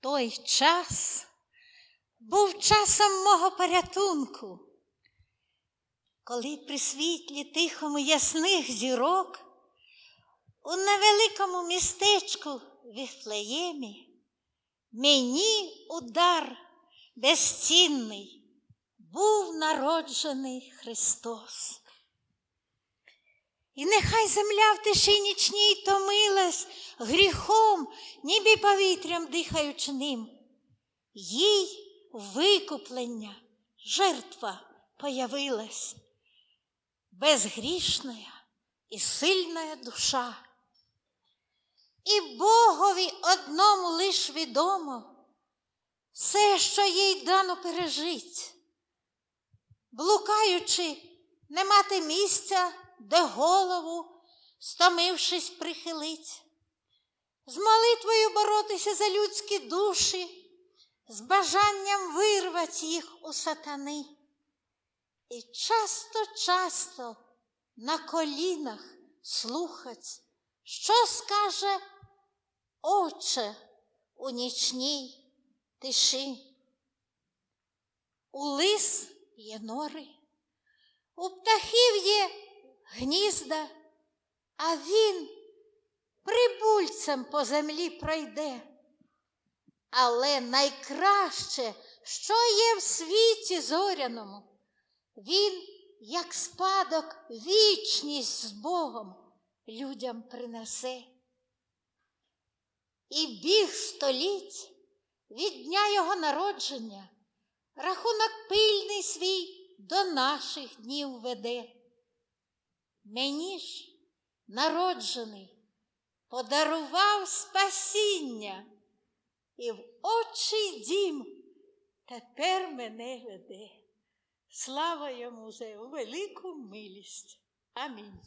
Той час був часом мого порятунку, коли при світлі тихому ясних зірок у невеликому містечку Віфлеємі мені удар безцінний був народжений Христос. І нехай земля в тиші нічній томилась гріхом, ніби повітрям дихаючи ним. Їй викуплення, жертва появилась, безгрішна і сильна душа. І Богові одному лиш відомо все, що їй дано пережить, блукаючи, не мати місця, де голову, стомившись, прихилить, з молитвою боротися за людські душі, з бажанням вирвати їх у сатани. І часто-часто на колінах слухать, що скаже Отче у нічній тиші. У лис є нори, у птахів є гнізда, а він прибульцем по землі пройде. Але найкраще, що є в світі зоряному, він, як спадок, вічність з Богом людям принесе. І біг століть від дня його народження, рахунок пильний свій до наших днів веде. Мені ж народжений подарував спасіння і в очі дім тепер мене веде. Слава йому за його велику милість. Амінь.